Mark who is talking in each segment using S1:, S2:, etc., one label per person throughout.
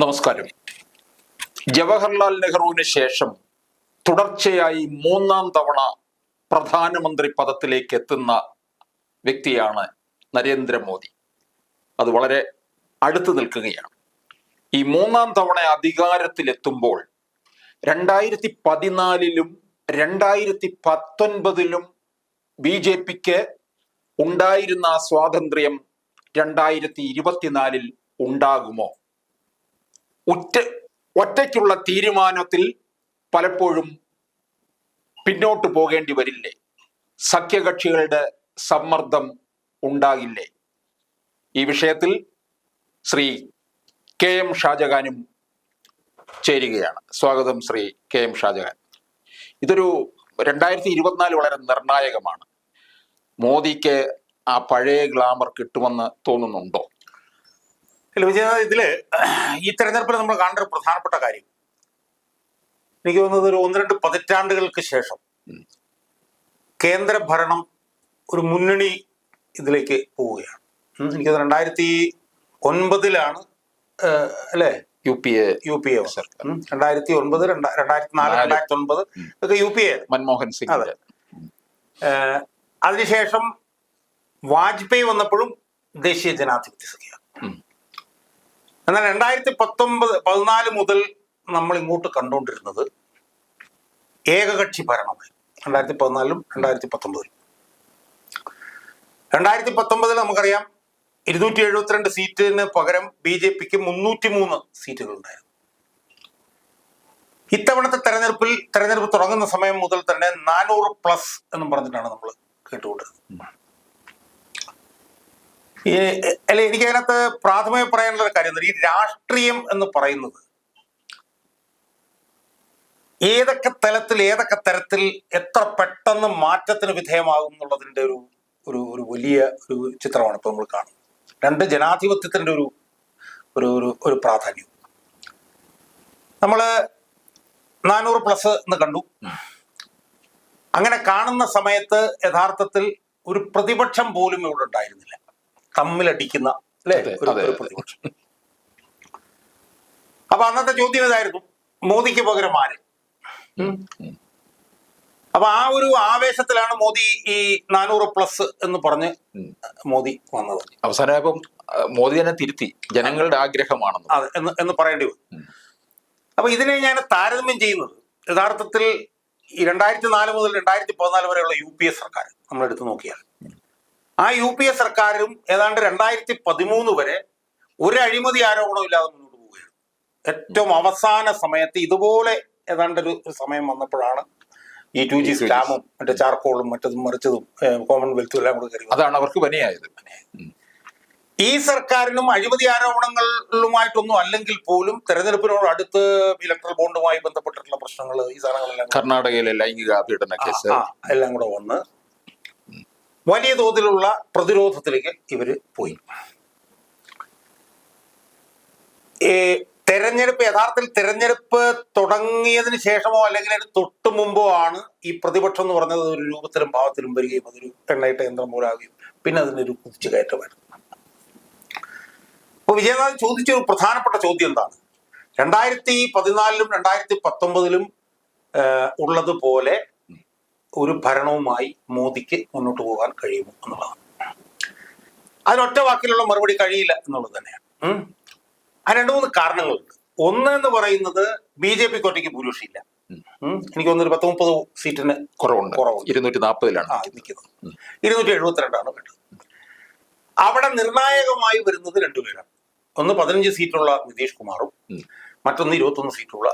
S1: നമസ്കാരം. ജവഹർലാൽ നെഹ്റുവിന് ശേഷം തുടർച്ചയായി മൂന്നാം തവണ പ്രധാനമന്ത്രി പദത്തിലേക്ക് എത്തുന്ന വ്യക്തിയാണ് നരേന്ദ്രമോദി. അത് വളരെ അടുത്തു നിൽക്കുകയാണ്. ഈ മൂന്നാം തവണ അധികാരത്തിലെത്തുമ്പോൾ രണ്ടായിരത്തി പതിനാലിലും രണ്ടായിരത്തി പത്തൊൻപതിലും ബി ജെ പിക്ക് ഉണ്ടായിരുന്ന സ്വാതന്ത്ര്യം രണ്ടായിരത്തി ഇരുപത്തിനാലിൽ ഉണ്ടാകുമോ? ഒറ്റ ഒറ്റയ്ക്കുള്ള തീരുമാനത്തിൽ പലപ്പോഴും പിന്നോട്ട് പോകേണ്ടി വരില്ലേ? സഖ്യകക്ഷികളുടെ സമ്മർദ്ദം ഉണ്ടാകില്ലേ? ഈ വിഷയത്തിൽ ശ്രീ കെ എം ഷാജഹാനും ചേരുകയാണ്. സ്വാഗതം ശ്രീ കെ എം ഷാജഹാൻ. ഇതൊരു രണ്ടായിരത്തി ഇരുപത്തിനാല് വളരെ നിർണായകമാണ്. മോദിക്ക് ആ പഴയ ഗ്ലാമർ കിട്ടുമെന്ന് തോന്നുന്നുണ്ടോ?
S2: അല്ല വിജയനാഥ് ഇതിൽ ഈ തെരഞ്ഞെടുപ്പിൽ നമ്മൾ കാണേണ്ട ഒരു പ്രധാനപ്പെട്ട കാര്യം. എനിക്ക് തോന്നുന്നത് ഒരു ഒന്ന് രണ്ട് പതിറ്റാണ്ടുകൾക്ക് ശേഷം കേന്ദ്ര ഭരണം ഒരു മുന്നണി ഇതിലേക്ക് പോവുകയാണ്. എനിക്ക് രണ്ടായിരത്തി ഒൻപതിലാണ് അല്ലേ?
S1: U P A
S2: U P A
S1: സർക്കാർ.
S2: രണ്ടായിരത്തി ഒൻപത് രണ്ടായിരത്തി നാല്. രണ്ടായിരത്തി ഒൻപത് ഒക്കെ U P A
S1: Manmohan Singh
S2: അതെ. അതിനുശേഷം വാജ്പേയി വന്നപ്പോഴും ദേശീയ ജനാധിപത്യ സഖ്യ. എന്നാൽ രണ്ടായിരത്തി പത്തൊമ്പത് പതിനാല് മുതൽ നമ്മൾ ഇങ്ങോട്ട് കണ്ടുകൊണ്ടിരുന്നത് ഏകകക്ഷി ഭരണമായി രണ്ടായിരത്തി പതിനാലിലും രണ്ടായിരത്തി പത്തൊമ്പതിലും രണ്ടായിരത്തി പത്തൊമ്പതിൽ നമുക്കറിയാം ഇരുന്നൂറ്റി എഴുപത്തിരണ്ട് സീറ്റിന് പകരം ബി ജെ പിക്ക് മുന്നൂറ്റി മൂന്ന് സീറ്റുകൾ ഉണ്ടായിരുന്നു ഇത്തവണത്തെ തെരഞ്ഞെടുപ്പിൽ തെരഞ്ഞെടുപ്പ് തുടങ്ങുന്ന സമയം മുതൽ തന്നെ നാനൂറ് പ്ലസ് എന്നും പറഞ്ഞിട്ടാണ് നമ്മൾ കേട്ടുകൊണ്ടിരുന്നത്. അല്ലെ എനിക്ക് അതിനകത്ത് പ്രാഥമിക പറയാനുള്ള ഒരു കാര്യം ഈ രാഷ്ട്രീയം എന്ന് പറയുന്നത് ഏതൊക്കെ തലത്തിൽ ഏതൊക്കെ തരത്തിൽ എത്ര പെട്ടെന്ന് മാറ്റത്തിന് വിധേയമാകും എന്നുള്ളതിന്റെ ഒരു ഒരു ഒരു വലിയ ഒരു ചിത്രമാണ് ഇപ്പൊ നമ്മൾ കാണുന്നത്. രണ്ട് ജനാധിപത്യത്തിന്റെ ഒരു ഒരു ഒരു ഒരു പ്രാധാന്യം. നമ്മൾ നാനൂറ് പ്ലസ് എന്ന് കണ്ടു. അങ്ങനെ കാണുന്ന സമയത്ത് യഥാർത്ഥത്തിൽ ഒരു പ്രതിപക്ഷം പോലും ഇവിടെ ഉണ്ടായിരുന്നില്ല. തമ്മിലടിക്കുന്ന അല്ലേ? അപ്പൊ അന്നത്തെ ചോദ്യം ഇതായിരുന്നു മോദിക്ക് പകരം ആര്? അപ്പൊ ആ ഒരു ആവേശത്തിലാണ് മോദി ഈ നാനൂറ് പ്ലസ് എന്ന് പറഞ്ഞ് മോദി വന്നത്.
S1: അവസാനം മോദി തന്നെ തിരുത്തി. ജനങ്ങളുടെ ആഗ്രഹമാണെന്ന്.
S2: അതെ എന്ന് എന്ന് പറയേണ്ടി വരും അപ്പൊ ഇതിനെ ഞാൻ താരതമ്യം ചെയ്യുന്നത് യഥാർത്ഥത്തിൽ ഈ രണ്ടായിരത്തി നാല് മുതൽ രണ്ടായിരത്തി പതിനാല് വരെയുള്ള യു പി എ സർക്കാർ നമ്മൾ എടുത്തു നോക്കിയാൽ ആ യു പി എ സർക്കാരും ഏതാണ്ട് രണ്ടായിരത്തി പതിമൂന്ന് വരെ ഒരു അഴിമതി ആരോപണം ഇല്ലാതെ മുന്നോട്ട് പോവുകയാണ്. ഏറ്റവും അവസാന സമയത്ത് ഇതുപോലെ ഏതാണ്ട് ഒരു സമയം വന്നപ്പോഴാണ് ഈ ടു ജി
S1: 2G.
S2: സ്കാമും മറ്റേ ചാർക്കോളും മറ്റതും മറിച്ചതും കോമൺവെൽത്തും എല്ലാം കൂടെ കയറി
S1: അതാണ് അവർക്ക് പനിയായത്.
S2: ഈ സർക്കാരിനും അഴിമതി ആരോപണങ്ങളുമായിട്ടൊന്നും അല്ലെങ്കിൽ പോലും തെരഞ്ഞെടുപ്പിനോട് അടുത്ത് ഇലക്ട്രൽ ബോണ്ടുമായി ബന്ധപ്പെട്ടിട്ടുള്ള പ്രശ്നങ്ങൾ ഈ സാധനങ്ങളെല്ലാം
S1: കർണാടകയിലെ ലൈംഗിക പീഡന കേസ്.
S2: എല്ലാം കൂടെ വന്ന് വലിയ തോതിലുള്ള പ്രതിരോധത്തിലേക്ക് ഇവർ പോയി. തെരഞ്ഞെടുപ്പ് യഥാർത്ഥത്തിൽ തെരഞ്ഞെടുപ്പ് തുടങ്ങിയതിന് ശേഷമോ അല്ലെങ്കിൽ അതിന് തൊട്ട് മുമ്പോ ആണ് ഈ പ്രതിപക്ഷം എന്ന് പറഞ്ഞത് ഒരു രൂപത്തിലും ഭാവത്തിലും വരികയും അതൊരു എണ്ണയിട്ട യന്ത്രം പോലാകുകയും പിന്നെ അതിന്റെ ഒരു കുതിച്ചുകയറ്റമായിരുന്നു അപ്പൊ വിജയനാഥ് ചോദിച്ച ഒരു പ്രധാനപ്പെട്ട ചോദ്യം എന്താണ്? രണ്ടായിരത്തി പതിനാലിലും രണ്ടായിരത്തി പത്തൊമ്പതിലും ഉള്ളതുപോലെ ഒരു ഭരണവുമായി മോദിക്ക് മുന്നോട്ട് പോകാൻ കഴിയുമോ എന്നുള്ളതാണ്. അതിനൊറ്റ വാക്കിലുള്ള മറുപടി കഴിയില്ല എന്നുള്ളത് തന്നെയാണ്. ആ രണ്ട് മൂന്ന് കാരണങ്ങളുണ്ട്. ഒന്ന് എന്ന് പറയുന്നത് ബി ജെ പിക്ക് ഒറ്റയ്ക്ക് ഭൂരിപക്ഷമില്ല. എനിക്ക് തോന്നുന്നു പത്ത് മുപ്പത് സീറ്റിന്
S1: കുറവുണ്ട്.
S2: കുറവുണ്ട്.
S1: ഇരുന്നൂറ്റി നാൽപ്പതിലാണ്
S2: നിൽക്കുന്നത് ഇരുന്നൂറ്റി എഴുപത്തിരണ്ടാണ് കേട്ടത്. അവിടെ നിർണായകമായി വരുന്നത് രണ്ടുപേരാണ് ഒന്ന് പതിനഞ്ച് സീറ്റുള്ള നിതീഷ് കുമാറും മറ്റൊന്ന് ഇരുപത്തൊന്ന് സീറ്റുള്ള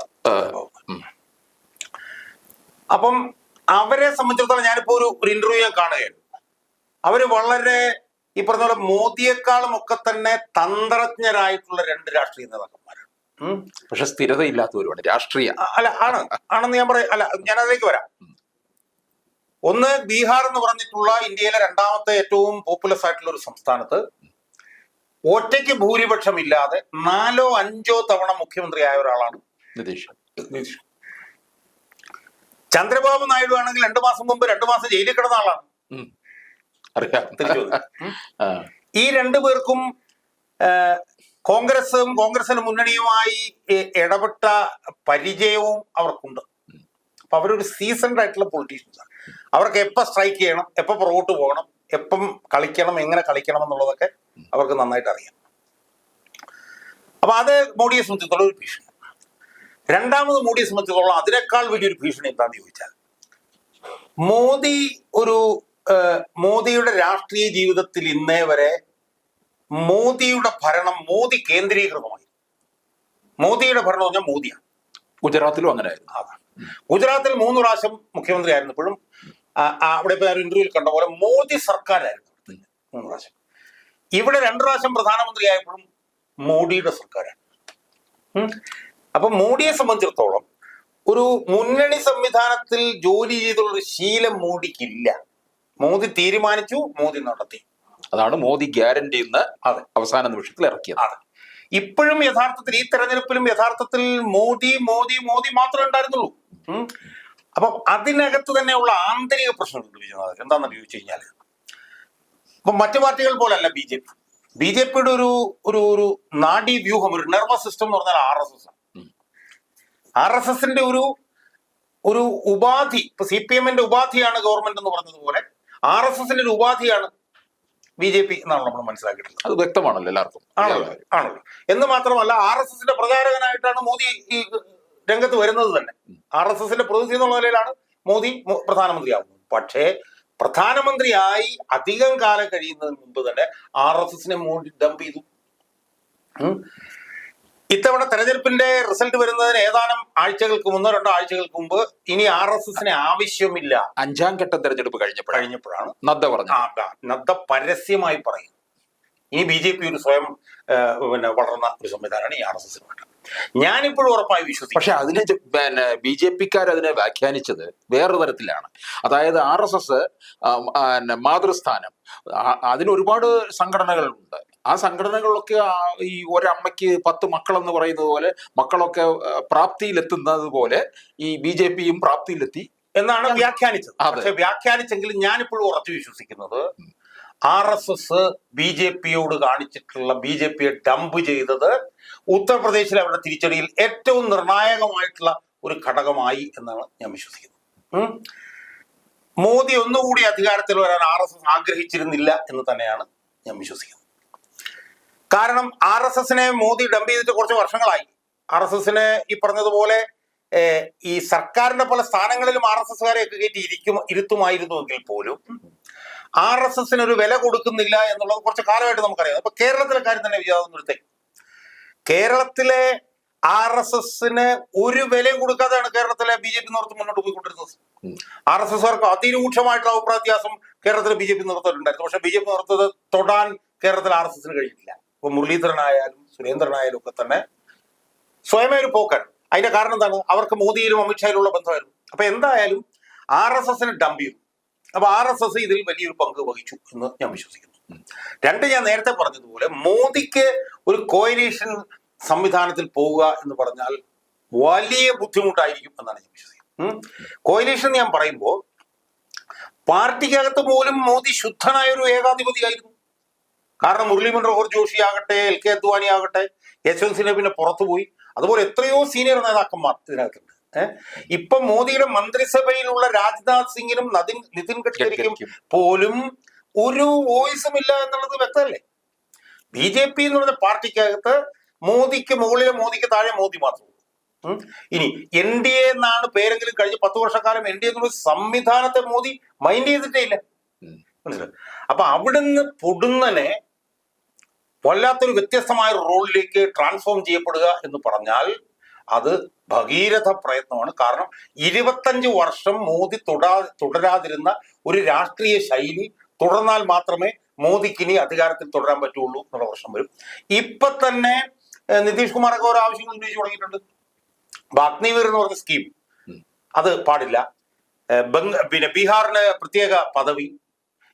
S2: അപ്പം അവരെ സംബന്ധിച്ചിടത്തോളം ഞാനിപ്പോ ഒരു ഒരു ഇന്റർവ്യൂ ഞാൻ കാണുകയാണ്. അവർ വളരെ ഈ പറഞ്ഞ പോലെ മോദിയെക്കാളും ഒക്കെ തന്നെ തന്ത്രജ്ഞരായിട്ടുള്ള രണ്ട് രാഷ്ട്രീയ നേതാക്കന്മാരാണ്.
S1: പക്ഷെ സ്ഥിരതയില്ലാത്തവരുമാണ് രാഷ്ട്രീയ.
S2: അല്ല ആണ്. ആണെന്ന് ഞാൻ പറയാം. അല്ല ഞാൻ അതിലേക്ക് വരാം. ഒന്ന് ബീഹാർ എന്ന് പറഞ്ഞിട്ടുള്ള ഇന്ത്യയിലെ രണ്ടാമത്തെ ഏറ്റവും പോപ്പുലസ് ആയിട്ടുള്ള ഒരു സംസ്ഥാനത്ത് ഒറ്റയ്ക്ക് ഭൂരിപക്ഷം ഇല്ലാതെ നാലോ അഞ്ചോ തവണ മുഖ്യമന്ത്രി ആയ ഒരാളാണ്
S1: നിതീഷ്.
S2: നിതീഷ്. ചന്ദ്രബാബു നായിഡു ആണെങ്കിൽ രണ്ടു മാസം മുമ്പ് രണ്ടു മാസം ജയിലിൽ കിടന്ന ആളാണ്. ഈ രണ്ടു പേർക്കും കോൺഗ്രസും കോൺഗ്രസിന് മുന്നണിയുമായി ഇടപെട്ട പരിചയവും അവർക്കുണ്ട്. അപ്പൊ അവരൊരു സീസൺഡ് ആയിട്ടുള്ള പൊളിറ്റീഷ്യൻസ് ആണ്. അവർക്ക് എപ്പോൾ സ്ട്രൈക്ക് ചെയ്യണം എപ്പോൾ പുറകോട്ട് പോകണം എപ്പം കളിക്കണം എങ്ങനെ കളിക്കണം എന്നുള്ളതൊക്കെ അവർക്ക് നന്നായിട്ട് അറിയാം. അപ്പൊ അത് മോഡിയെ സംബന്ധിച്ചിടത്തോളം ഒരു ഭീഷണി രണ്ടാമത് മോഡിയെ സംബന്ധിച്ചിടത്തോളം അതിനേക്കാൾ വലിയൊരു ഭീഷണി എന്താണെന്ന് ചോദിച്ചാൽ മോദി ഒരു മോദിയുടെ രാഷ്ട്രീയ ജീവിതത്തിൽ ഇന്നേ വരെ മോദിയുടെ ഭരണം മോദി കേന്ദ്രീകൃതമായി മോദിയുടെ ഭരണം എന്ന് പറഞ്ഞാൽ മോദിയാണ്.
S1: ഗുജറാത്തിലും അങ്ങനെ ആയിരുന്നു
S2: അതാണ്. ഗുജറാത്തിൽ മൂന്ന് പ്രാവശ്യം മുഖ്യമന്ത്രി ആയിരുന്നപ്പോഴും അവിടെ ഇപ്പൊ ഞാൻ ഇന്റർവ്യൂവിൽ കണ്ട പോലെ മോദി സർക്കാരായിരുന്നു അവിടുത്തെ മൂന്ന് പ്രാവശ്യം. ഇവിടെ രണ്ടു പ്രാവശ്യം പ്രധാനമന്ത്രി ആയപ്പോഴും മോഡിയുടെ സർക്കാരാണ്. അപ്പൊ മോഡിയെ സംബന്ധിച്ചിടത്തോളം ഒരു മുന്നണി സംവിധാനത്തിൽ ജോലി ചെയ്തുള്ള ഒരു ശീലം മോഡിക്കില്ല മോദി തീരുമാനിച്ചു മോദി നടത്തി.
S1: അതാണ് മോദി ഗ്യാരണ്ടി എന്ന്
S2: അതെ.
S1: അവസാന നിമിഷത്തിൽ ഇറക്കിയത്.
S2: അതെ. ഇപ്പോഴും യഥാർത്ഥത്തിൽ ഈ തെരഞ്ഞെടുപ്പിലും യഥാർത്ഥത്തിൽ മോദി മോദി മോദി മാത്രമേ ഉണ്ടായിരുന്നുള്ളൂ. അപ്പൊ അതിനകത്ത് തന്നെയുള്ള ആന്തരിക പ്രശ്നങ്ങളുണ്ട് വിജയനാഥ് എന്താണെന്ന് ചോദിച്ചു കഴിഞ്ഞാൽ. ഇപ്പൊ മറ്റു പാർട്ടികൾ പോലല്ല B J P. B J പിയുടെ ഒരു ഒരു ഒരു നാഡീ വ്യൂഹം ഒരു നെർവസ് സിസ്റ്റം എന്ന് പറഞ്ഞാൽ ആർ എസ് എസ്
S1: ഉം.
S2: ആർ എസ് എസിന്റെ ഒരു ഒരു ഉപാധി ഇപ്പൊ സി പി എമ്മിന്റെ ഉപാധിയാണ് ഗവൺമെന്റ് എന്ന് പറഞ്ഞതുപോലെ ആർ എസ് എസിന്റെ ഒരു ഉപാധിയാണ് ബി ജെ പി എന്നാണ് നമ്മൾ മനസ്സിലാക്കിയിട്ടുള്ളത്.
S1: അത് വ്യക്തമാണല്ലോ എല്ലാവർക്കും.
S2: ആണല്ലോ ആണല്ലോ. എന്ന് മാത്രമല്ല ആർ എസ് എസിന്റെ പ്രചാരകനായിട്ടാണ് മോദി ഈ രംഗത്ത് വരുന്നത് തന്നെ. ആർ എസ് എസിന്റെ പ്രതിനിധി എന്നുള്ള നിലയിലാണ് മോദി പ്രധാനമന്ത്രിയാവുന്നത്. പക്ഷേ പ്രധാനമന്ത്രിയായി അധികം കാലം കഴിയുന്നതിന് മുമ്പ് തന്നെ ആർ എസ് എസിനെ മോദി ഡംപ് ചെയ്തു. ഇത്തവണ തെരഞ്ഞെടുപ്പിന്റെ റിസൾട്ട് വരുന്നതിന് ഏതാനും ആഴ്ചകൾക്ക് മുന്നോ രണ്ടോ ആഴ്ചകൾക്ക് മുമ്പ് ഇനി ആർ എസ് എസിന് ആവശ്യമില്ല.
S1: അഞ്ചാം ഘട്ട തെരഞ്ഞെടുപ്പ് കഴിഞ്ഞപ്പോഴാണ്.
S2: കഴിഞ്ഞപ്പോഴാണ്.
S1: നദ്ദ പറഞ്ഞു
S2: നദ്ദ പരസ്യമായി പറയും. ഇനി ബി ജെ പി ഒരു സ്വയം പിന്നെ വളർന്ന ഒരു സംവിധാനമാണ് ഈ ആർ എസ് എസിന് വേണ്ടത് ഞാനിപ്പോഴും ഉറപ്പായി വിശ്വസിക്കും
S1: പക്ഷെ അതിനെ പിന്നെ ബി ജെ പിക്കാർ അതിനെ വ്യാഖ്യാനിച്ചത് വേറൊരു തരത്തിലാണ്. അതായത് ആർ എസ് എസ് മാതൃസ്ഥാനം. അതിന് ഒരുപാട് സംഘടനകളുണ്ട്. ആ സംഘടനകളൊക്കെ ആ- ഈ ഒരമ്മയ്ക്ക് പത്ത് മക്കളെന്ന് പറയുന്നത് പോലെ മക്കളൊക്കെ പ്രാപ്തിയിലെത്തുന്നത് പോലെ ഈ ബി ജെ പിയും പ്രാപ്തിയിലെത്തി
S2: എന്നാണ് വ്യാഖ്യാനിച്ചത്. പക്ഷെ വ്യാഖ്യാനിച്ചെങ്കിലും ഞാനിപ്പോഴും ഉറച്ചു വിശ്വസിക്കുന്നത് R S S B J പിയോട് കാണിച്ചിട്ടുള്ള ബി ജെ പിയെ ഡംപ് ചെയ്തത് ഉത്തർപ്രദേശിലെ അവരുടെ തിരിച്ചടിയിൽ ഏറ്റവും നിർണായകമായിട്ടുള്ള ഒരു ഘടകമായി എന്നാണ് ഞാൻ വിശ്വസിക്കുന്നത്. മോദി ഒന്നുകൂടി അധികാരത്തിൽ വരാൻ ആർ എസ് എസ് ആഗ്രഹിച്ചിരുന്നില്ല എന്ന് തന്നെയാണ് ഞാൻ വിശ്വസിക്കുന്നത്. കാരണം ആർ എസ് എസിനെ മോദി ഡംപ് ചെയ്തിട്ട് കുറച്ച് വർഷങ്ങളായി. ആർ എസ് എസിന് ഈ പറഞ്ഞതുപോലെ ഈ സർക്കാരിന്റെ പല സ്ഥാനങ്ങളിലും ആർ എസ് എസ്കാരെയൊക്കെ കയറ്റി ഇരിക്കും ഇരുത്തുമായിരുന്നുവെങ്കിൽ പോലും ആർ എസ് എസിന് ഒരു വില കൊടുക്കുന്നില്ല എന്നുള്ളത് കുറച്ച് കാലമായിട്ട് നമുക്കറിയാം. അപ്പൊ കേരളത്തിലെ കാര്യം തന്നെ വിചാരിച്ചെടുത്തേ കേരളത്തിലെ ആർ എസ് എസിന് ഒരു വിലയും കൊടുക്കാതെയാണ് കേരളത്തിലെ ബി ജെ പി നേതൃത്വം മുന്നോട്ട് പോയിക്കൊണ്ടിരുന്നത്. ആർ എസ് എസ്കാർക്ക് അതിരൂക്ഷമായിട്ടുള്ള അഭിപ്രായ വ്യത്യാസം കേരളത്തിലെ ബി ജെ പി നേതൃത്വത്തിലുണ്ടായിരുന്നു. പക്ഷെ ബി ജെ പി നേതൃത്വത്തെ തൊടാൻ കേരളത്തിൽ ആർ എസ് എസിന് കഴിയില്ല ഇപ്പൊ മുരളീധരനായാലും സുരേന്ദ്രനായാലും ഒക്കെ തന്നെ സ്വയമേ ഒരു പോക്കാണ് അതിന്റെ കാരണം എന്താണ്? അവർക്ക് മോദിയിലും അമിത്ഷായിലുള്ള ബന്ധമായിരുന്നു. അപ്പൊ എന്തായാലും ആർ എസ് എസിന് ഡംപ് ചെയ്തു. അപ്പൊ ആർ എസ് എസ് ഇതിൽ വലിയൊരു പങ്ക് വഹിച്ചു എന്ന് ഞാൻ വിശ്വസിക്കുന്നു. രണ്ട് ഞാൻ നേരത്തെ പറഞ്ഞതുപോലെ മോദിക്ക് ഒരു കോയിലേഷൻ സംവിധാനത്തിൽ പോവുക എന്ന് പറഞ്ഞാൽ വലിയ ബുദ്ധിമുട്ടായിരിക്കും എന്നാണ് ഞാൻ വിശ്വസിക്കുന്നത്. കോയിലേഷൻ ഞാൻ പറയുമ്പോൾ പാർട്ടിക്കകത്ത് പോലും മോദി ശുദ്ധനായ ഒരു ഏകാധിപതിയായിരുന്നു. കാരണം മുരളി മനോഹർ ജോഷി ആകട്ടെ എൽ കെ അദ്വാനി ആകട്ടെ യശ്വന്ത് സിൻഹ പിന്നെ പുറത്തുപോയി അതുപോലെ എത്രയോ സീനിയർ നേതാക്കന്മാർ ഇതിനകത്തുണ്ട്. ഏഹ് ഇപ്പൊ മോദിയുടെ മന്ത്രിസഭയിലുള്ള രാജ്നാഥ് സിംഗിനും നദിൻ നിതിൻ ഗഡ്കരിക്കും. പോലും ഒരു വോയിസും ഇല്ല എന്നുള്ളത് വ്യക്തമല്ലേ? ബി ജെ പി എന്ന് പറഞ്ഞ പാർട്ടിക്കകത്ത് മോദിക്ക് മുകളിലെ മോദിക്ക് താഴെ മോദി മാത്രം ഇനി എൻ ഡി എ എന്നാണ് പേരെങ്കിലും കഴിഞ്ഞ പത്ത് വർഷക്കാലം എൻ ഡി എ എന്നുള്ള സംവിധാനത്തെ മോദി മൈൻഡ് ചെയ്തിട്ടേ ഇല്ല. മനസ്സിലായി? അപ്പൊ അവിടുന്ന് പൊടുന്നനെ വല്ലാത്തൊരു വ്യത്യസ്തമായ റോളിലേക്ക് ട്രാൻസ്ഫോം ചെയ്യപ്പെടുക എന്ന് പറഞ്ഞാൽ അത് ഭഗീരഥ പ്രയത്നമാണ്. കാരണം ഇരുപത്തഞ്ച് വർഷം മോദി തുടരാ തുടരാതിരുന്ന ഒരു രാഷ്ട്രീയ ശൈലി തുടർന്നാൽ മാത്രമേ മോദിക്ക് ഇനി അധികാരത്തിൽ തുടരാൻ പറ്റുള്ളൂ എന്നുള്ള പ്രശ്നം വരും. ഇപ്പൊ തന്നെ നിതീഷ് കുമാറൊക്കെ ഓരോ ആവശ്യങ്ങൾ ഉന്നയിച്ചു തുടങ്ങിയിട്ടുണ്ട്. ബാഗ്നിവീർ എന്ന് പറഞ്ഞ സ്കീം അത് പാടില്ല. ബംഗ പിന്നെ ബീഹാറിന് പ്രത്യേക പദവി.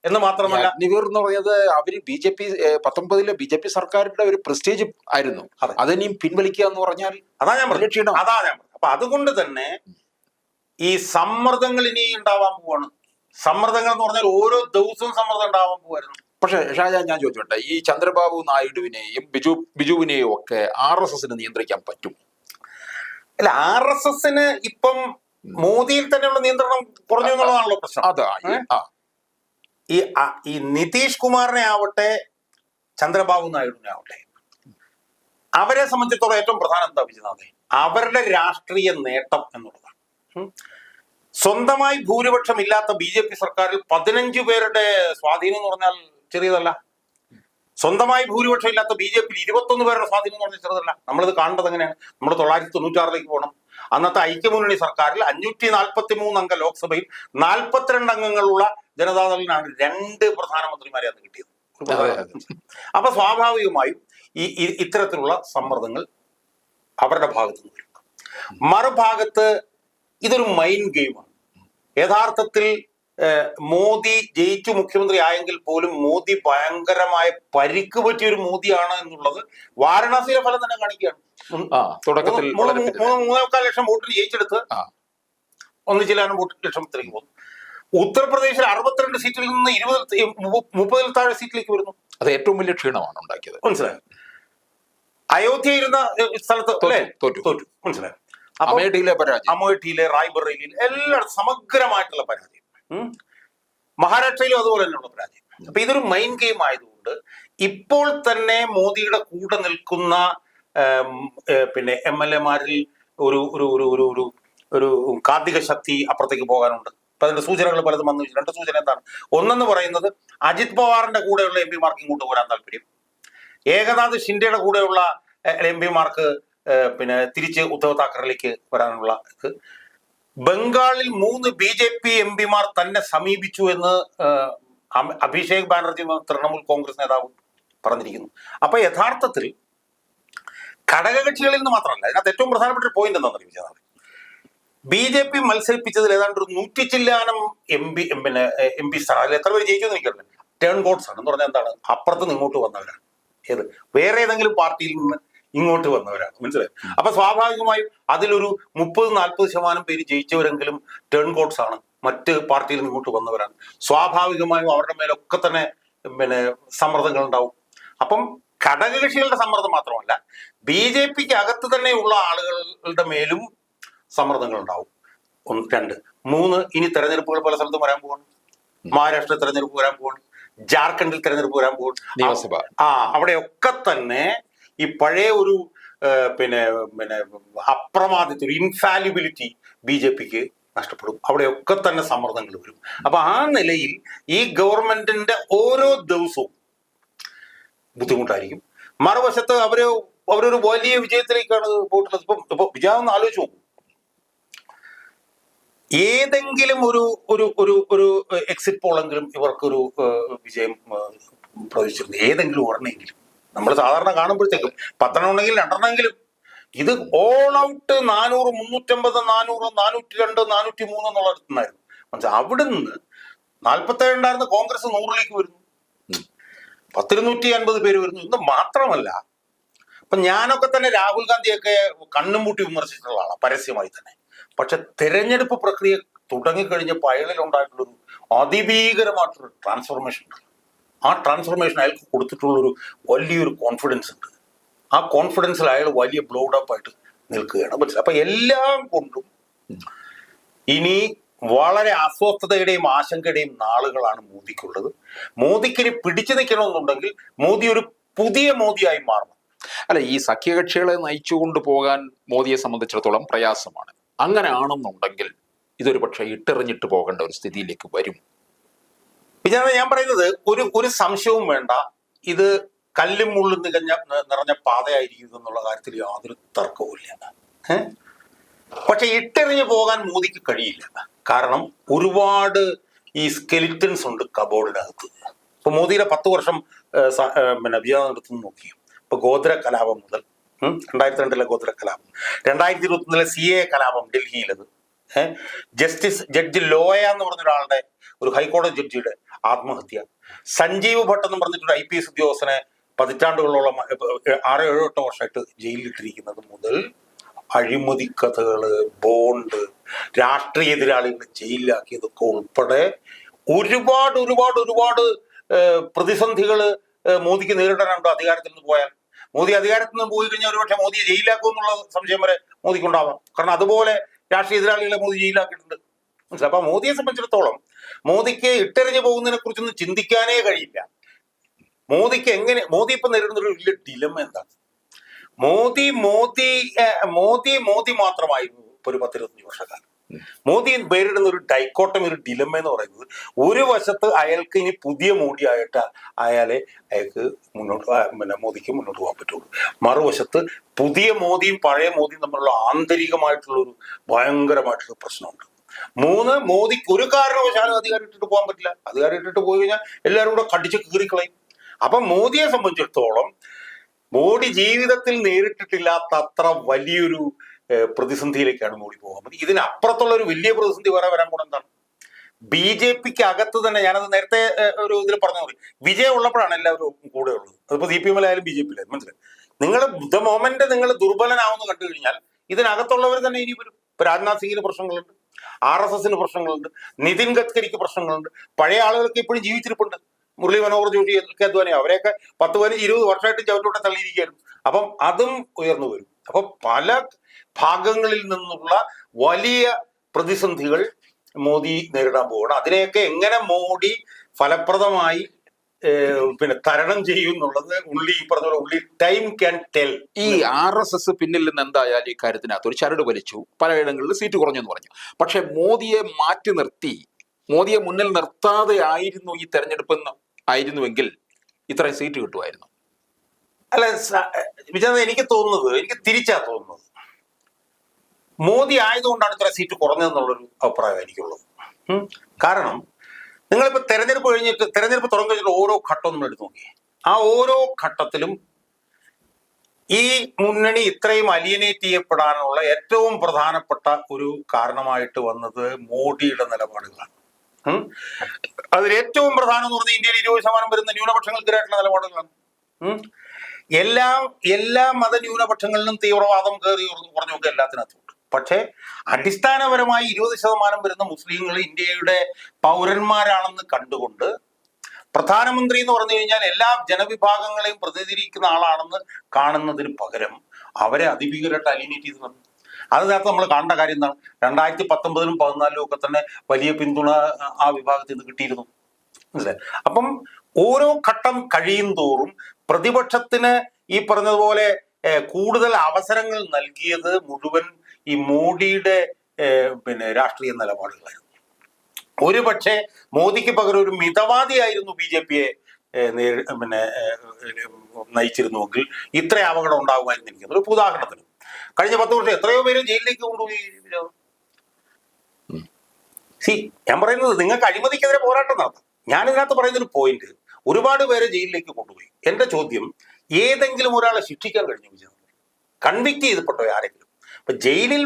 S2: എന്ന് മാത്രമല്ല
S1: അഗ്നിവീർ എന്ന് പറയുന്നത് അവർ ബി ജെ പി പത്തൊമ്പതിലെ ബി ജെ പി സർക്കാരിന്റെ ഒരു പ്രസ്റ്റേജ് ആയിരുന്നു.
S2: അതെ.
S1: അതിനെയും പിൻവലിക്കുക എന്ന് പറഞ്ഞാൽ
S2: അതാ ഞാൻ
S1: പറഞ്ഞു
S2: അതാ ഞാൻ പറഞ്ഞത്. അപ്പൊ അതുകൊണ്ട് തന്നെ ഈ സമ്മർദ്ദങ്ങൾ ഇനി ഉണ്ടാവാൻ പോവാണ്. സമ്മർദ്ദങ്ങൾ എന്ന് പറഞ്ഞാൽ ഓരോ ദിവസവും സമ്മർദ്ദം ഉണ്ടാവാൻ പോവായിരുന്നു.
S1: പക്ഷേ ഷാജ ഞാൻ ചോദിച്ചോട്ടെ ഈ ചന്ദ്രബാബു നായിഡുവിനെയും ബിജു ബിജുവിനെയും ഒക്കെ ആർ എസ് എസിന് നിയന്ത്രിക്കാൻ പറ്റും?
S2: അല്ല ആർ എസ് എസിന് ഇപ്പം മോദിയിൽ തന്നെയുള്ള നിയന്ത്രണം കുറഞ്ഞു എന്നുള്ളതാണല്ലോ പ്രശ്നം.
S1: അതാ ഈ-
S2: ഈ നിതീഷ് കുമാറിനെ ആവട്ടെ ചന്ദ്രബാബു നായിഡുവിനെ ആവട്ടെ. അവരെ സംബന്ധിച്ചിടത്തോളം ഏറ്റവും പ്രധാനം എന്താ വിജയനാഥെ അവരുടെ രാഷ്ട്രീയ നേട്ടം എന്നുള്ളതാണ്. സ്വന്തമായി ഭൂരിപക്ഷം ഇല്ലാത്ത ബി ജെ പി സർക്കാരിൽ പതിനഞ്ചു പേരുടെ സ്വാധീനം എന്ന് പറഞ്ഞാൽ ചെറിയതല്ല. സ്വന്തമായി ഭൂരിപക്ഷം ഇല്ലാത്ത ബി ജെ പിയിൽ ഇരുപത്തൊന്ന് പേരുടെ സ്വാധീനം എന്ന് പറഞ്ഞാൽ ചെറുതല്ല. നമ്മളിത് കാണേണ്ടത് എങ്ങനെയാണ്? നമ്മൾ തൊള്ളായിരത്തി തൊണ്ണൂറ്റാറിലേക്ക് പോകണം. അന്നത്തെ ഐക്യമുന്നണി സർക്കാരിൽ അഞ്ഞൂറ്റി നാൽപ്പത്തി മൂന്ന് അംഗ ലോക്സഭയിൽ നാൽപ്പത്തിരണ്ട് അംഗങ്ങളുള്ള ജനതാദളിനാണ് രണ്ട് പ്രധാനമന്ത്രിമാരെ അന്ന് കിട്ടിയത്. അപ്പൊ സ്വാഭാവികമായും ഈ ഇത്തരത്തിലുള്ള സമ്മർദ്ദങ്ങൾ അവരുടെ ഭാഗത്ത് നിന്ന് വരും. മറുഭാഗത്ത് ഇതൊരു മൈൻഡ് ഗെയിമാണ് യഥാർത്ഥത്തിൽ മോദി ജയിച്ചു മുഖ്യമന്ത്രി ആയെങ്കിൽ പോലും മോദി ഭയങ്കരമായ പരിക്ക് പറ്റിയ ഒരു മോദിയാണ് എന്നുള്ളത് വാരണാസിയിലെ ഫലം തന്നെ കാണിക്കുകയാണ്.
S1: തുടക്കത്തിൽ.
S2: മൂന്നേക്കാൽ ലക്ഷം വോട്ടിന് ജയിച്ചെടുത്ത് ഒന്നിച്ചില്ലാനും വോട്ട് ലക്ഷത്തിലേക്ക് പോകുന്നു. ഉത്തർപ്രദേശിൽ അറുപത്തിരണ്ട് സീറ്റിൽ നിന്ന് ഇരുപത് മുപ്പതിൽ താഴെ സീറ്റിലേക്ക് വരുന്നു.
S1: അത് ഏറ്റവും വലിയ ക്ഷീണമാണ് ഉണ്ടാക്കിയത്.
S2: മനസ്സിലായോ. അയോധ്യ ഇരുന്ന സ്ഥലത്ത്
S1: തോറ്റു,
S2: അല്ലേ?
S1: തോറ്റു.
S2: മനസ്സിലായി.
S1: അമേഠിയിലെ പരാജയം.
S2: അമേഠിയിലെ റായ്ബറേലിയിൽ എല്ലാം സമഗ്രമായിട്ടുള്ള പരാജയം. മഹാരാഷ്ട്രയിലും അതുപോലെ തന്നെയുള്ള പരാജയം. അപ്പൊ ഇതൊരു മൈൻഡ് ഗെയിം ആയതുകൊണ്ട് ഇപ്പോൾ തന്നെ മോദിയുടെ കൂടെ നിൽക്കുന്ന പിന്നെ എം എൽ എമാരിൽ ഒരു ഒരു ഒരു ഒരു ഒരു ഒരു കാന്തിക ശക്തി അപ്പുറത്തേക്ക് പോകാനുണ്ട്. അപ്പൊ അതിന്റെ സൂചനകൾ പലതും വന്നു രണ്ട് സൂചന എന്താണ്? ഒന്നെന്ന് പറയുന്നത് അജിത് പവാറിന്റെ കൂടെയുള്ള എം പിമാർക്ക് ഇങ്ങോട്ട് പോരാൻ താല്പര്യം. ഏകനാഥ് ഷിൻഡയുടെ കൂടെയുള്ള എം പിമാർക്ക് പിന്നെ തിരിച്ച് ഉദ്ധവ് താക്കറിലേക്ക് വരാനുള്ള ഇത്. ബംഗാളിൽ മൂന്ന് ബി ജെ പി എം പിമാർ തന്നെ സമീപിച്ചു എന്ന് അഭിഷേക് ബാനർജി തൃണമൂൽ കോൺഗ്രസ് നേതാവ് പറഞ്ഞിരിക്കുന്നു. അപ്പൊ യഥാർത്ഥത്തിൽ ഘടകകക്ഷികളിൽ നിന്ന് മാത്രമല്ല അതിനകത്ത് ഏറ്റവും പ്രധാനപ്പെട്ട ഒരു പോയിന്റ് എന്താണെന്ന് അറിയിച്ചത് ബി ജെ പി മത്സരിപ്പിച്ചതിൽ ഏതാണ്ട് ഒരു നൂറ്റി ചില്ലാനം എം പി പിന്നെ എം പി സ്ഥാനം അതിൽ എത്ര പേര് ജയിച്ചു എനിക്കറിയില്ല. ടേൺ ബോട്ട്സ് ആണ് എന്ന് പറഞ്ഞാൽ എന്താണ്? അപ്പുറത്ത് നിന്ന് ഇങ്ങോട്ട് വന്നവരാണ് ഏത്? വേറെ ഏതെങ്കിലും പാർട്ടിയിൽ നിന്ന് ഇങ്ങോട്ട് വന്നവരാണ് മനസ്സിലായി? അപ്പൊ സ്വാഭാവികമായും അതിലൊരു മുപ്പത് നാൽപ്പത് ശതമാനം പേര് ജയിച്ചവരെങ്കിലും ടേൺ ബോട്ട്സ് ആണ്. മറ്റ് പാർട്ടിയിൽ നിന്ന് ഇങ്ങോട്ട് വന്നവരാണ്. സ്വാഭാവികമായും അവരുടെ മേലൊക്കെ തന്നെ പിന്നെ സമ്മർദ്ദങ്ങൾ ഉണ്ടാവും. അപ്പം ഘടകകക്ഷികളുടെ സമ്മർദ്ദം മാത്രമല്ല ബി ജെ പിക്ക് അകത്ത് തന്നെയുള്ള ആളുകളുടെ മേലും സമ്മർദ്ദങ്ങൾ ഉണ്ടാവും ഒന്ന് രണ്ട്. മൂന്ന് ഇനി തെരഞ്ഞെടുപ്പുകൾ പല സ്ഥലത്തും വരാൻ പോവാണ്. മഹാരാഷ്ട്ര തെരഞ്ഞെടുപ്പ് വരാൻ പോവാണ്. ജാർഖണ്ഡിൽ തെരഞ്ഞെടുപ്പ് വരാൻ പോവാണ്.
S1: നിയമസഭ.
S2: ആ അവിടെയൊക്കെ തന്നെ ഈ പഴയ ഒരു പിന്നെ പിന്നെ അപ്രമാദിത്വ ഒരു ഇൻഫാലിബിലിറ്റി ബി ജെ പിക്ക് നഷ്ടപ്പെടും. അവിടെയൊക്കെ തന്നെ സമ്മർദ്ദങ്ങൾ വരും. അപ്പൊ ആ നിലയിൽ ഈ ഗവൺമെന്റിന്റെ ഓരോ ദിവസവും ബുദ്ധിമുട്ടായിരിക്കും. മറുവശത്ത് അവർ അവരൊരു വലിയ വിജയത്തിലേക്കാണ് പോയിട്ടുള്ളത് ഇപ്പം ഇപ്പൊ വിജയം ഒന്ന് ആലോചിച്ച് നോക്കൂ. ഏതെങ്കിലും ഒരു ഒരു ഒരു ഒരു എക്സിറ്റ് പോളെങ്കിലും ഇവർക്കൊരു വിജയം പ്രവചിച്ചിരുന്നു ഏതെങ്കിലും ഒരെണ്ണമെങ്കിലും നമ്മൾ സാധാരണ കാണുമ്പോഴത്തേക്കും പത്തെണ്ണം ഉണ്ടെങ്കിൽ രണ്ടെണ്ണമെങ്കിലും ഇത് ഓൾ ഔട്ട് നാനൂറ് മുന്നൂറ്റമ്പത് നാനൂറ് നാനൂറ്റി രണ്ട് നാനൂറ്റി മൂന്ന് എന്നുള്ള അടുത്തുനിന്നായിരുന്നു മനസ്സിലായി നിന്ന് നാൽപ്പത്തേഴ് ഉണ്ടായിരുന്ന കോൺഗ്രസ് നൂറിലേക്ക് വരുന്നു. പത്തിരുന്നൂറ്റി അൻപത് പേര് വരുന്നു. ഇന്ന് മാത്രമല്ല അപ്പൊ ഞാനൊക്കെ തന്നെ രാഹുൽ ഗാന്ധിയൊക്കെ കണ്ണും പൂട്ടി വിമർശിച്ചിട്ടുള്ള ആളാണ് പരസ്യമായി തന്നെ. പക്ഷെ തെരഞ്ഞെടുപ്പ് പ്രക്രിയ തുടങ്ങിക്കഴിഞ്ഞപ്പോൾ അയാളിലുണ്ടായിട്ടുള്ളൊരു അതിഭീകരമായിട്ടൊരു ട്രാൻസ്ഫോർമേഷൻ ഉണ്ട്. ആ ട്രാൻസ്ഫോർമേഷൻ അയാൾക്ക് കൊടുത്തിട്ടുള്ളൊരു വലിയൊരു കോൺഫിഡൻസ് ഉണ്ട്. ആ കോൺഫിഡൻസിൽ അയാൾ വലിയ ബ്ലോഡ് അപ്പ് ആയിട്ട് നിൽക്കുകയാണ്. മനസ്സിലായി? അപ്പൊ എല്ലാം കൊണ്ടും ഇനി വളരെ അസ്വസ്ഥതയുടെയും ആശങ്കയുടെയും നാളുകളാണ് മോദിക്കുള്ളത്. മോദിക്കിനി പിടിച്ചു നിൽക്കണമെന്നുണ്ടെങ്കിൽ മോദി ഒരു പുതിയ മോദിയായി മാറണം.
S1: അല്ല ഈ സഖ്യകക്ഷികളെ നയിച്ചുകൊണ്ട് പോകാൻ മോദിയെ സംബന്ധിച്ചിടത്തോളം പ്രയാസമാണ്. അങ്ങനെ ആണെന്നുണ്ടെങ്കിൽ ഇതൊരു പക്ഷേ ഇട്ടെറിഞ്ഞിട്ട് പോകേണ്ട ഒരു സ്ഥിതിയിലേക്ക് വരും.
S2: പിന്നെ ഞാൻ പറയുന്നത് ഒരു ഒരു സംശയവും വേണ്ട. ഇത് കല്ലും മുള്ളും നികഞ്ഞ നിറഞ്ഞ പാതയായിരിക്കും എന്നുള്ള കാര്യത്തിൽ യാതൊരു തർക്കവുമില്ല? പക്ഷെ ഇട്ടെറിഞ്ഞു പോകാൻ മോദിക്ക് കഴിയില്ല. കാരണം ഒരുപാട് ഈ സ്കെലിറ്റൻസ് ഉണ്ട് കബോർഡിനകത്ത്. ഇപ്പൊ മോദിയുടെ പത്ത് വർഷം പിന്നെ വിജയനഗരത്ത് നോക്കി ഇപ്പൊ ഗോത്ര കലാപം മുതൽ രണ്ടായിരത്തി രണ്ടിലെ ഗോത്ര കലാപം. രണ്ടായിരത്തി ഇരുപത്തി ഒന്നിലെ സി എ കലാപം ഡൽഹിയിലത്. ജസ്റ്റിസ് ജഡ്ജി ലോയ എന്ന് പറഞ്ഞ ഒരാളുടെ ഒരു ഹൈക്കോടതി ജഡ്ജിയുടെ ആത്മഹത്യ. സഞ്ജീവ് ഭട്ട് എന്ന് പറഞ്ഞിട്ടൊരു ഐ പി എസ് ഉദ്യോഗസ്ഥനെ പതിറ്റാണ്ടുകളോളം ആറ് ആറോ ഏഴോ എട്ടോ വർഷമായിട്ട് ജയിലിലിട്ടിരിക്കുന്നത് മുതൽ അഴിമതി കഥകൾ ബോണ്ട് രാഷ്ട്രീയ എതിരാളികളെ ജയിലിലാക്കിയതൊക്കെ ഉൾപ്പെടെ ഒരുപാട് ഒരുപാട് ഒരുപാട് പ്രതിസന്ധികൾ മോദിക്ക് നേരിടാനുണ്ടോ. അധികാരത്തിൽ നിന്ന് പോയാൽ മോദി അധികാരത്തിൽ നിന്ന് പോയി കഴിഞ്ഞാൽ ഒരുപക്ഷെ മോദിയെ ജയിലാക്കും എന്നുള്ള സംശയം വരെ മോദിക്കുണ്ടാവാം. കാരണം അതുപോലെ രാഷ്ട്രീയ എതിരാളികളെ മോദി ജയിലാക്കിയിട്ടുണ്ട് അപ്പൊ മോദിയെ സംബന്ധിച്ചിടത്തോളം മോദിക്ക് ഇട്ടെറിഞ്ഞു പോകുന്നതിനെ കുറിച്ചൊന്നും ചിന്തിക്കാനേ കഴിയില്ല. മോദിക്ക് എങ്ങനെ മോദി ഇപ്പൊ നേരിടുന്ന ഒരു വലിയ ഡിലമ എന്താണ് മോദി മോദി മോദി മോദി മാത്രമായിരുന്നു ഒരു പത്തിരുപത്തഞ്ച് വർഷക്കാലം. മോദി പേരിടുന്ന ഒരു ഡൈക്കോട്ടം ഒരു ഡിലമ എന്ന് പറയുന്നത് ഒരു വശത്ത് അയാൾക്ക് ഇനി പുതിയ മോഡിയായിട്ട് അയാളെ അയാൾക്ക് മുന്നോട്ട് പിന്നെ മോദിക്ക് മുന്നോട്ട് പോകാൻ പറ്റുള്ളൂ. മറുവശത്ത് പുതിയ മോദിയും പഴയ മോദിയും തമ്മിലുള്ള ആന്തരികമായിട്ടുള്ള ഒരു ഭയങ്കരമായിട്ടുള്ള പ്രശ്നമുണ്ട്. മൂന്ന് മോദിക്ക് ഒരു കാരണവശാലും അധികാരം ഇട്ടിട്ട് പോകാൻ പറ്റില്ല. അധികാരം ഇട്ടിട്ട് പോയി കഴിഞ്ഞാൽ എല്ലാവരും കൂടെ കടിച്ച് കീറിക്കളയും. അപ്പൊ മോദിയെ സംബന്ധിച്ചിടത്തോളം മോഡി ജീവിതത്തിൽ നേരിട്ടിട്ടില്ലാത്ത അത്ര വലിയൊരു പ്രതിസന്ധിയിലേക്കാണ് മോഡി പോകാൻ മതി ഇതിനപ്പുറത്തുള്ള ഒരു വലിയ പ്രതിസന്ധി വേറെ വരാൻ പോണ എന്താണ്? ബി ജെ പിക്ക് അകത്ത് തന്നെ ഞാനത് നേരത്തെ ഒരു ഇതിൽ പറഞ്ഞു മതി വിജയം ഉള്ളപ്പോഴാണ് എല്ലാവരും കൂടെ ഉള്ളത്. അതിപ്പോ സി പി എമ്മിലായാലും ബി ജെ പിയിലായാലും മനസ്സിലായി? നിങ്ങൾ ദ മൊമെന്റ് നിങ്ങൾ ദുർബലനാവുന്ന കണ്ടു കഴിഞ്ഞാൽ ഇതിനകത്തുള്ളവർ തന്നെ ഇനി വരും. രാജ്നാഥ് സിംഗിന് പ്രശ്നങ്ങളുണ്ട് ആർ എസ് എസിന് പ്രശ്നങ്ങളുണ്ട് നിതിൻ ഗഡ്കരിക്ക് പ്രശ്നങ്ങളുണ്ട് പഴയ ആളുകൾക്ക് ഇപ്പോഴും ജീവിച്ചിരിപ്പുണ്ട്. മുരളി മനോഹർ ജോഷി കെ അധ്വാനം അവരെയൊക്കെ പത്ത് പതിനഞ്ച് ഇരുപത് വർഷമായിട്ട് ചവിട്ടോടെ തള്ളിയിരിക്കുകയായിരുന്നു. അപ്പം അതും ഉയർന്നു വരും. അപ്പൊ പല ഭാഗങ്ങളിൽ നിന്നുള്ള വലിയ പ്രതിസന്ധികൾ മോദി നേരിടാൻ പോവുകയാണ്. അതിനെയൊക്കെ എങ്ങനെ മോഡി ഫലപ്രദമായി പിന്നെ തരണം ചെയ്യും എന്നുള്ളത് ഉള്ളി പറഞ്ഞ ഉള്ളി ടൈം ക്യാൻ ടെൽ.
S1: ഈ ആർ എസ് എസ് പിന്നിൽ നിന്ന് എന്തായാലും ഈ കാര്യത്തിനകത്ത് ഒരു ചരട് വലിച്ചു. പലയിടങ്ങളിൽ സീറ്റ് കുറഞ്ഞു എന്ന് പറഞ്ഞു. പക്ഷെ മോദിയെ മാറ്റി നിർത്തി മോദിയെ മുന്നിൽ നിർത്താതെ ആയിരുന്നു ഈ തെരഞ്ഞെടുപ്പ് ആയിരുന്നുവെങ്കിൽ ഇത്രയും സീറ്റ് കിട്ടുമായിരുന്നു.
S2: അല്ല എനിക്ക് തോന്നുന്നത് എനിക്ക് തിരിച്ചാ തോന്നുന്നത് മോദി ആയതുകൊണ്ടാണ് ഇത്ര സീറ്റ് കുറഞ്ഞതെന്നുള്ളൊരു അഭിപ്രായം എനിക്കുള്ളത്. കാരണം നിങ്ങളിപ്പോൾ തെരഞ്ഞെടുപ്പ് കഴിഞ്ഞിട്ട് തെരഞ്ഞെടുപ്പ് തുറന്നു കഴിഞ്ഞിട്ട് ഓരോ ഘട്ടവും നമ്മൾ എടുത്തു നോക്കി ആ ഓരോ ഘട്ടത്തിലും ഈ മുന്നണി ഇത്രയും അലിയനേറ്റ് ചെയ്യപ്പെടാനുള്ള ഏറ്റവും പ്രധാനപ്പെട്ട ഒരു കാരണമായിട്ട് വന്നത് മോഡിയുടെ നിലപാടുകളാണ്. അതിൽ ഏറ്റവും പ്രധാനം എന്ന് പറഞ്ഞാൽ ഇന്ത്യയിൽ ഇരുപത് ശതമാനം വരുന്ന ന്യൂനപക്ഷങ്ങൾക്കെതിരായിട്ടുള്ള നിലപാടുകളാണ്. എല്ലാ എല്ലാ മതന്യൂനപക്ഷങ്ങളിലും തീവ്രവാദം കയറി കുറഞ്ഞൊക്കെ എല്ലാത്തിനകത്തുണ്ട് പക്ഷേ അടിസ്ഥാനപരമായി ഇരുപത് ശതമാനം വരുന്ന മുസ്ലിങ്ങൾ ഇന്ത്യയുടെ പൗരന്മാരാണെന്ന് കണ്ടുകൊണ്ട് പ്രധാനമന്ത്രി എന്ന് പറഞ്ഞു കഴിഞ്ഞാൽ എല്ലാ ജനവിഭാഗങ്ങളെയും പ്രതിനിധീകരിക്കുന്ന ആളാണെന്ന് കാണുന്നതിന് പകരം അവരെ അതിഭീകരമായിട്ട് അലിനേറ്റ് ചെയ്ത് അത് അതിനകത്ത് നമ്മൾ കാണേണ്ട കാര്യം എന്താണ്? രണ്ടായിരത്തി പത്തൊമ്പതിലും പതിനാലിലും ഒക്കെ തന്നെ വലിയ പിന്തുണ ആ വിഭാഗത്തിൽ നിന്ന് കിട്ടിയിരുന്നു. മനസ്സിലായി? അപ്പം ഓരോ ഘട്ടം കഴിയും തോറും പ്രതിപക്ഷത്തിന് ഈ പറഞ്ഞതുപോലെ കൂടുതൽ അവസരങ്ങൾ നൽകിയത് മുഴുവൻ ഈ മോഡിയുടെ പിന്നെ രാഷ്ട്രീയ നിലപാടുകളായിരുന്നു ഒരു പക്ഷേ മോദിക്ക് പകരം ഒരു മിതവാദിയായിരുന്നു ബി ജെ പിയെ പിന്നെ നയിച്ചിരുന്നുവെങ്കിൽ ഇത്ര അപകടം ഉണ്ടാകുമായിരുന്നു എനിക്ക് ഒരു ഉദാഹരണത്തിന് കഴിഞ്ഞ പത്ത് വർഷം എത്രയോ പേര് ജയിലിലേക്ക് കൊണ്ടുപോയി സി ഞാൻ പറയുന്നത് നിങ്ങൾക്ക് അഴിമതിക്കെതിരെ പോരാട്ടം നടത്താം. ഞാൻ ഇതിനകത്ത് പറയുന്നൊരു പോയിന്റ് ഒരുപാട് പേരെ ജയിലിലേക്ക് കൊണ്ടുപോയി. എന്റെ ചോദ്യം ഏതെങ്കിലും ഒരാളെ ശിക്ഷിക്കാൻ കഴിഞ്ഞു വിജയം. കൺവിക്ട് ചെയ്തപ്പെട്ടോ ആരെങ്കിലും? ജയിലിൽ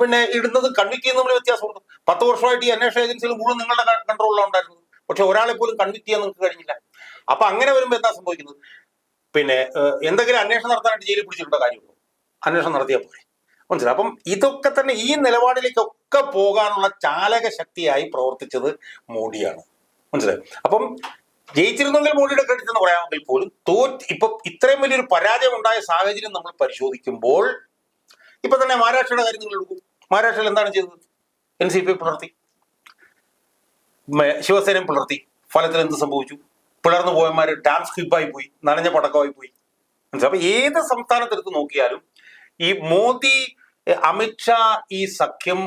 S2: പിന്നെ ഇടുന്നത് കൺവിക്ട് ചെയ്യുന്ന വ്യത്യാസമുണ്ട്. പത്ത് വർഷമായിട്ട് ഈ അന്വേഷണ ഏജൻസികൾ മുഴുവൻ നിങ്ങളുടെ കൺട്രോളിലാണ് ഉണ്ടായിരുന്നത്. പക്ഷെ ഒരാളെ പോലും കൺവിക്ട് ചെയ്യാൻ നിങ്ങൾക്ക് കഴിഞ്ഞില്ല. അപ്പൊ അങ്ങനെ വരുമ്പോൾ എന്താ സംഭവിക്കുന്നത്? പിന്നെ എന്തെങ്കിലും അന്വേഷണം നടത്താനായിട്ട് ജയിലിൽ പിടിച്ചിട്ടുള്ള കാര്യമുള്ളൂ അന്വേഷണം നടത്തിയാൽ പോരെ. മനസ്സിലായി? അപ്പം ഇതൊക്കെ തന്നെ ഈ നിലപാടിലേക്കൊക്കെ പോകാനുള്ള ചാലക ശക്തിയായി പ്രവർത്തിച്ചത് മോഡിയാണ്. മനസ്സിലായി? അപ്പം ജയിച്ചിരുന്നെങ്കിൽ മോഡിയുടെ ക്രെഡിറ്റ് എന്ന് പറയാമെങ്കിൽ പോലും തോറ്റ് ഇപ്പൊ ഇത്രയും വലിയൊരു പരാജയം ഉണ്ടായ സാഹചര്യം നമ്മൾ പരിശോധിക്കുമ്പോൾ ഇപ്പൊ തന്നെ മഹാരാഷ്ട്രയുടെ കാര്യം നിങ്ങൾ എടുക്കും. മഹാരാഷ്ട്രയിൽ എന്താണ് ചെയ്തത്? എൻ സി പി പുലർത്തി ശിവസേനയും പുലർത്തി ഫലത്തിൽ എന്ത് സംഭവിച്ചു? പിളർന്നു പോയമാര് ഡാം സ്കിപ്പായി പോയി. നനഞ്ഞ പടക്കമായി പോയി. അപ്പൊ ഏത് സംസ്ഥാനത്തെടുത്ത് നോക്കിയാലും ഈ മോദി അമിത്ഷാ ഈ സഖ്യം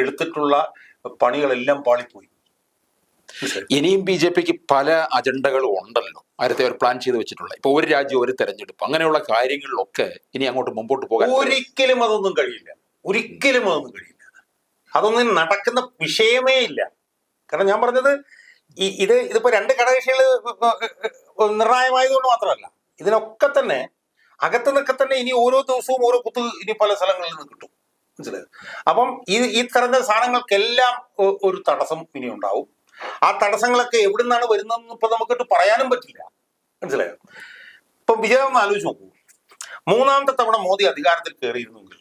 S2: എടുത്തിട്ടുള്ള പണികളെല്ലാം പാളിപ്പോയി?
S1: ഇനിയും ബി ജെ പിക്ക് പല അജണ്ടകളും ഉണ്ടല്ലോ. നേരത്തെ അവർ പ്ലാൻ ചെയ്ത് വെച്ചിട്ടുള്ള. ഇപ്പൊ ഒരു രാജ്യം ഒരു തെരഞ്ഞെടുപ്പ്. അങ്ങനെയുള്ള കാര്യങ്ങളിലൊക്കെ ഇനി അങ്ങോട്ട് മുമ്പോട്ട് പോകാൻ
S2: ഒരിക്കലും അതൊന്നും കഴിയില്ല. ഒരിക്കലും അതൊന്നും കഴിയില്ല. അതൊന്നും നടക്കുന്ന വിഷയമേ ഇല്ല. കാരണം ഞാൻ പറഞ്ഞത് ഈ ഇത് ഇതിപ്പോ രണ്ട് ഘടകകക്ഷികൾ നിർണായകമായതുകൊണ്ട് മാത്രമല്ല ഇതിനൊക്കെ തന്നെ അകത്ത് നിന്നൊക്കെ തന്നെ ഇനി ഓരോ ദിവസവും ഓരോ കുത്ത് ഇനി പല സ്ഥലങ്ങളിൽ നിന്ന് കിട്ടും. മനസ്സിലായത് അപ്പം ഈ ഈ തരഞ്ഞ സാധനങ്ങൾക്കെല്ലാം ഒരു തടസ്സം ഇനി ഉണ്ടാവും ആ തടസ്സങ്ങളൊക്കെ എവിടെ നിന്നാണ് വരുന്നതെന്ന് ഇപ്പൊ നമുക്കിട്ട് പറയാനും പറ്റില്ല. മനസ്സിലായോ? ഇപ്പം വിജയം ആലോചിച്ച് നോക്കൂ. മൂന്നാമത്തെ തവണ മോദി അധികാരത്തിൽ കയറിയിരുന്നെങ്കിൽ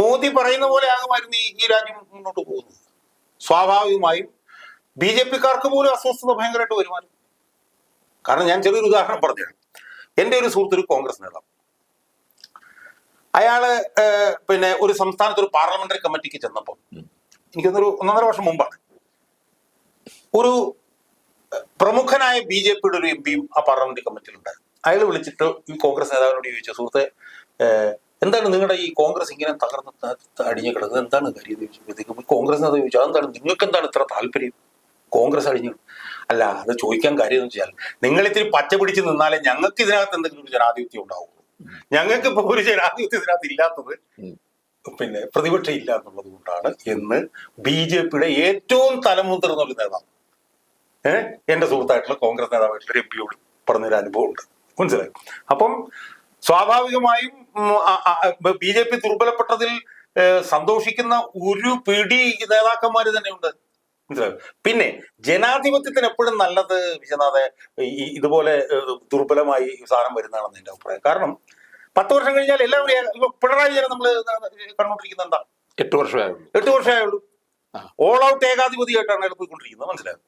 S2: മോദി പറയുന്ന പോലെ ആകുമായിരുന്നു ഈ രാജ്യം മുന്നോട്ട് പോകുന്നത്. സ്വാഭാവികമായും ബി ജെ പിക്കാർക്ക് പോലും അസ്വസ്ഥത ഭയങ്കരമായിട്ട് വരുമാനം. കാരണം ഞാൻ ചെറിയൊരു ഉദാഹരണം പറഞ്ഞു എന്റെ ഒരു സുഹൃത്ത് ഒരു കോൺഗ്രസ് നേതാവ്. അയാൾ പിന്നെ ഒരു സംസ്ഥാനത്ത് ഒരു പാർലമെന്ററി കമ്മിറ്റിക്ക് ചെന്നപ്പോൾ എനിക്കൊന്നൊരു ഒന്നൊന്നര വർഷം മുമ്പാണ്. ഒരു പ്രമുഖനായ ബി ജെ പിയുടെ ഒരു എം പിയും ആ പാർലമെന്റ് കമ്മിറ്റിയിലുണ്ടായിരുന്നു. അയാൾ വിളിച്ചിട്ട് ഈ കോൺഗ്രസ് നേതാവിനോട് ചോദിച്ചു സുഹൃത്തെ എന്താണ് നിങ്ങളുടെ ഈ കോൺഗ്രസ് ഇങ്ങനെ തകർന്ന് അടിഞ്ഞു കിടക്കുന്നത്? എന്താണ് കാര്യം? ചോദിച്ചു. കോൺഗ്രസ് നേതാവ് ചോദിച്ചു അതെന്താണ്? നിങ്ങൾക്ക് എന്താണ് ഇത്ര താല്പര്യം? കോൺഗ്രസ് അടിഞ്ഞു അല്ല അത് ചോദിക്കാൻ കാര്യം എന്ന് വെച്ചാൽ നിങ്ങൾ ഇത്തിരി പച്ച പിടിച്ച് നിന്നാലേ ഞങ്ങൾക്ക് ഇതിനകത്ത് എന്തെങ്കിലും ഒരു ജനാധിപത്യം ഉണ്ടാവുള്ളൂ. ഞങ്ങൾക്ക് ഇപ്പൊ ഒരു ജനാധിപത്യം ഇതിനകത്ത് ഇല്ലാത്തത്. പിന്നെ പ്രതിപക്ഷം ഇല്ല എന്നുള്ളത് കൊണ്ടാണ് എന്ന് ബി ജെ പിയുടെ ഏറ്റവും തലമുതിർന്ന ഒരു നേതാവ്. ഏഹ് എന്റെ സുഹൃത്തായിട്ടുള്ള കോൺഗ്രസ് നേതാവായിട്ടുള്ള ഒരു എം പിയോട് പറഞ്ഞൊരു അനുഭവം ഉണ്ട് മനസ്സിലായി? അപ്പം സ്വാഭാവികമായും ബി ജെ പി ദുർബലപ്പെട്ടതിൽ സന്തോഷിക്കുന്ന ഒരു പിടി നേതാക്കന്മാർ തന്നെയുണ്ട്. മനസ്സിലായോ? പിന്നെ ജനാധിപത്യത്തിന് എപ്പോഴും നല്ലത് വിശ്വനാഥ് ഇതുപോലെ ദുർബലമായി സാധനം വരുന്നതാണെന്ന് എന്റെ അഭിപ്രായം. കാരണം പത്ത് വർഷം കഴിഞ്ഞാൽ എല്ലാവരും പിണറായി വിജയനെ നമ്മൾ കണ്ടുകൊണ്ടിരിക്കുന്നത് എന്താ?
S1: എട്ട് വർഷമായുള്ളൂ.
S2: എട്ട് വർഷമായുള്ളൂ. ഓൾ ഔട്ട് ഏകാധിപതിയായിട്ടാണ് അയാൾ പോയിക്കൊണ്ടിരിക്കുന്നത് മനസ്സിലായോ?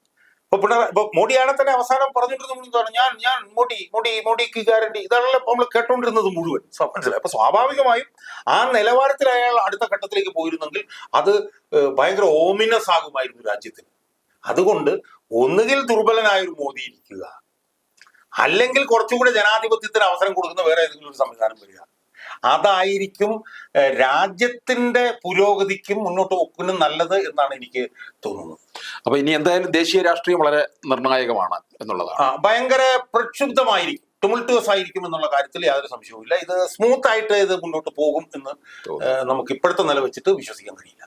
S2: ഇപ്പൊ പിണറായി ഇപ്പൊ മോഡിയാണെ തന്നെ അവസാനം പറഞ്ഞിട്ടിരുന്നത് എന്താണ് ഞാൻ ഞാൻ മോഡി മോഡി മോഡിക്ക് ഗ്യാരണ്ടി ഇതാണല്ലോ നമ്മൾ കേട്ടോണ്ടിരുന്നത് മുഴുവൻ. മനസ്സിലായി? അപ്പൊ സ്വാഭാവികമായും ആ നിലവാരത്തിൽ അയാൾ അടുത്ത ഘട്ടത്തിലേക്ക് പോയിരുന്നെങ്കിൽ അത് ഭയങ്കര ഓമിനസ് ആകുമായിരുന്നു രാജ്യത്തിന്. അതുകൊണ്ട് ഒന്നുകിൽ ദുർബലനായൊരു മോദി ഇരിക്കുക അല്ലെങ്കിൽ കുറച്ചുകൂടെ ജനാധിപത്യത്തിന് അവസരം കൊടുക്കുന്ന വേറെ ഏതെങ്കിലും ഒരു സംവിധാനം വരിക. അതായിരിക്കും രാജ്യത്തിന്റെ പുരോഗതിക്കും മുന്നോട്ട് പോക്കിനും നല്ലത് എന്നാണ് എനിക്ക് തോന്നുന്നത്.
S1: അപ്പൊ ഇനി എന്തായാലും ദേശീയ രാഷ്ട്രീയം വളരെ നിർണായകമാണ് എന്നുള്ളതാണ്.
S2: ഭയങ്കര പ്രക്ഷുബ്ധമായിരിക്കും. ടുമിൾട്ടുവസ് ആയിരിക്കും എന്നുള്ള കാര്യത്തിൽ യാതൊരു സംശയവുമില്ല. ഇത് സ്മൂത്ത് ആയിട്ട് ഇത് മുന്നോട്ട് പോകും എന്ന് നമുക്ക് ഇപ്പോഴത്തെ നില വെച്ചിട്ട് വിശ്വസിക്കാൻ കഴിയില്ല.